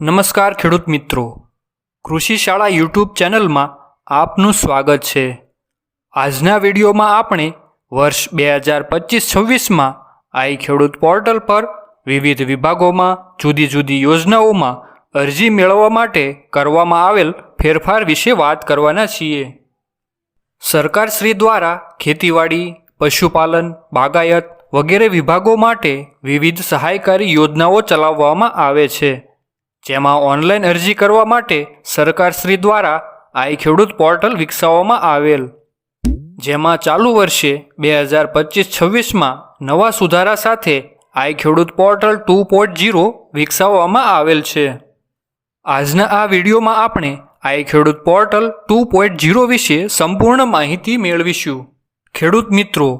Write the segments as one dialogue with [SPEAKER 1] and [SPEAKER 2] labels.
[SPEAKER 1] નમસ્કાર ખેડૂત મિત્રો. કૃષિ શાળા યુટ્યુબ ચેનલમાં આપનું સ્વાગત છે. આજના વિડીયોમાં આપણે વર્ષ બે હજાર પચીસ છવ્વીસમાં આઈ ખેડૂત પોર્ટલ પર વિવિધ વિભાગોમાં જુદી જુદી યોજનાઓમાં અરજી મેળવવા માટે કરવામાં આવેલ ફેરફાર વિશે વાત કરવાના છીએ. સરકારશ્રી દ્વારા ખેતીવાડી, પશુપાલન, બાગાયત વગેરે વિભાગો માટે વિવિધ સહાયકારી યોજનાઓ ચલાવવામાં આવે છે. જેમાં ઓનલાઈન અરજી કરવા માટે સરકારશ્રી દ્વારા આઈ ખેડૂત પોર્ટલ વિકસાવવામાં આવેલ. જેમાં ચાલુ વર્ષે બે હજાર પચીસ છવ્વીસમાં નવા સુધારા સાથે આઈ ખેડૂત પોર્ટલ ટુ પોઈન્ટ જીરો વિકસાવવામાં આવેલ છે. આજના આ વિડીયોમાં આપણે આઈ ખેડૂત પોર્ટલ ટુ પોઈન્ટ જીરો વિશે સંપૂર્ણ માહિતી મેળવીશું. ખેડૂત મિત્રો,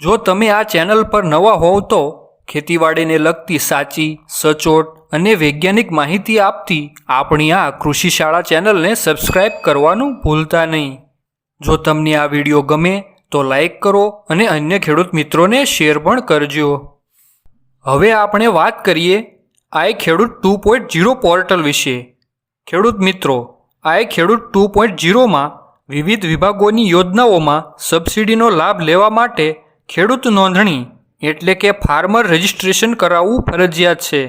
[SPEAKER 1] જો તમે આ ચેનલ પર નવા હોવ તો ખેતીવાડીને લગતી સાચી, સચોટ અને વૈજ્ઞાનિક માહિતી આપતી આપણી આ કૃષિ શાળા ચેનલને સબસ્ક્રાઇબ કરવાનું ભૂલતા નહીં. જો તમને આ વીડિયો ગમે તો લાઈક કરો અને અન્ય ખેડૂત મિત્રોને શેર પણ કરજો. હવે આપણે વાત કરીએ આઈ Khedut two point zero portal વિશે. ખેડૂત મિત્રો, આઈ ખેડૂત ટુ પોઈન્ટ જીરોમાં વિવિધ વિભાગોની યોજનાઓમાં સબસિડીનો લાભ લેવા માટે ખેડૂત નોંધણી એટલે કે ફાર્મર રજિસ્ટ્રેશન કરાવવું ફરજિયાત છે.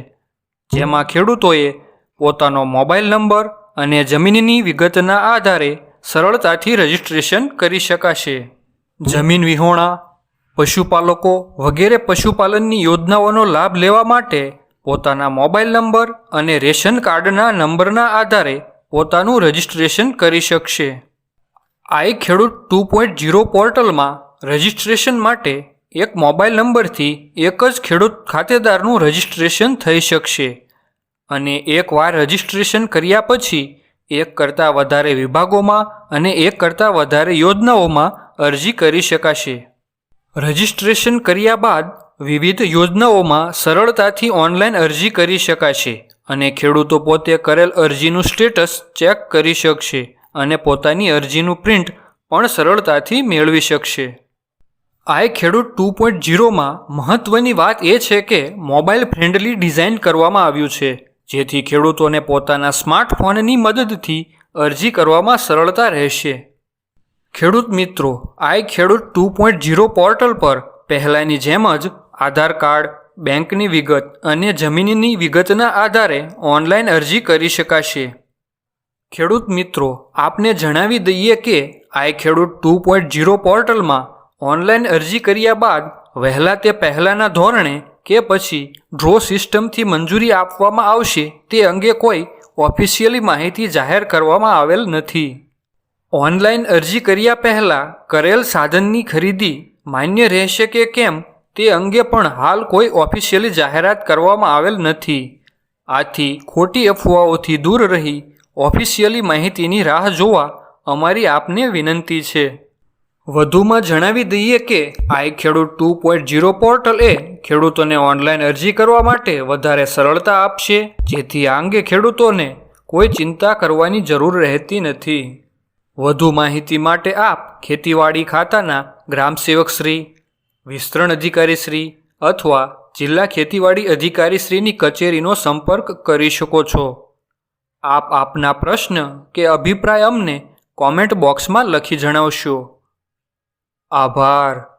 [SPEAKER 1] જેમાં ખેડૂતોએ પોતાનો મોબાઈલ નંબર અને જમીનની વિગતના આધારે સરળતાથી રજિસ્ટ્રેશન કરી શકાશે. જમીન વિહોણા, પશુપાલકો વગેરે પશુપાલનની યોજનાઓનો લાભ લેવા માટે પોતાના મોબાઈલ નંબર અને રેશન કાર્ડના નંબરના આધારે પોતાનું રજિસ્ટ્રેશન કરી શકશે. I Khedut two point zero પોર્ટલમાં રજિસ્ટ્રેશન માટે એક મોબાઈલ નંબરથી એક જ ખેડૂત ખાતેદારનું રજિસ્ટ્રેશન થઈ શકશે. અને એકવાર રજિસ્ટ્રેશન કર્યા પછી, એક કરતાં વધારે વિભાગોમાં અને એક કરતાં વધારે યોજનાઓમાં અરજી કરી શકાશે. રજિસ્ટ્રેશન કર્યા બાદ વિવિધ યોજનાઓમાં સરળતાથી ઓનલાઈન અરજી કરી શકાશે અને ખેડૂતો પોતે કરેલ અરજીનું સ્ટેટસ ચેક કરી શકશે અને પોતાની અરજીનું પ્રિન્ટ પણ સરળતાથી મેળવી શકશે. આઈ ખેડૂત ટુ પોઈન્ટ જીરોમાં મહત્ત્વની વાત એ છે કે મોબાઈલ ફ્રેન્ડલી ડિઝાઇન કરવામાં આવ્યું છે. જેથી ખેડૂતોને પોતાના સ્માર્ટફોનની મદદથી અરજી કરવામાં સરળતા રહેશે. ખેડૂત મિત્રો, આઈ Khedut two point zero portal પર પહેલાંની જેમ જ આધાર કાર્ડ, બેંકની વિગત અને જમીનની વિગતના આધારે ઓનલાઈન અરજી કરી શકાશે. ખેડૂત મિત્રો, આપને જણાવી દઈએ કે i Khedut two point zero પોર્ટલમાં ઓનલાઈન અરજી કર્યા બાદ વહેલા તે પહેલાંના ધોરણે કે પછી ડ્રો સિસ્ટમથી મંજૂરી આપવામાં આવશે તે અંગે કોઈ ઓફિશિયલી માહિતી જાહેર કરવામાં આવેલ નથી. ઓનલાઈન અરજી કર્યા પહેલાં કરેલ સાધનની ખરીદી માન્ય રહેશે કે કેમ તે અંગે પણ હાલ કોઈ ઓફિશિયલી જાહેરાત કરવામાં આવેલ નથી. આથી ખોટી અફવાઓથી દૂર રહી ઓફિશિયલી માહિતીની રાહ જોવા અમારી આપને વિનંતી છે. વધુમાં જણાવી દઈએ કે i Khedut two point zero portal એ ખેડૂતોને ઓનલાઈન અરજી કરવા માટે વધારે સરળતા આપશે, જેથી આ અંગે ખેડૂતોને કોઈ ચિંતા કરવાની જરૂર રહેતી નથી. વધુ માહિતી માટે આપ ખેતીવાડી ખાતાના ગ્રામસેવકશ્રી વિસ્તરણ અધિકારીશ્રી અથવા જિલ્લા ખેતીવાડી અધિકારીશ્રીની કચેરીનો સંપર્ક કરી શકો છો. આપ આપના પ્રશ્ન કે અભિપ્રાય અમને કોમેન્ટ બોક્સમાં લખી જણાવશો. આભાર.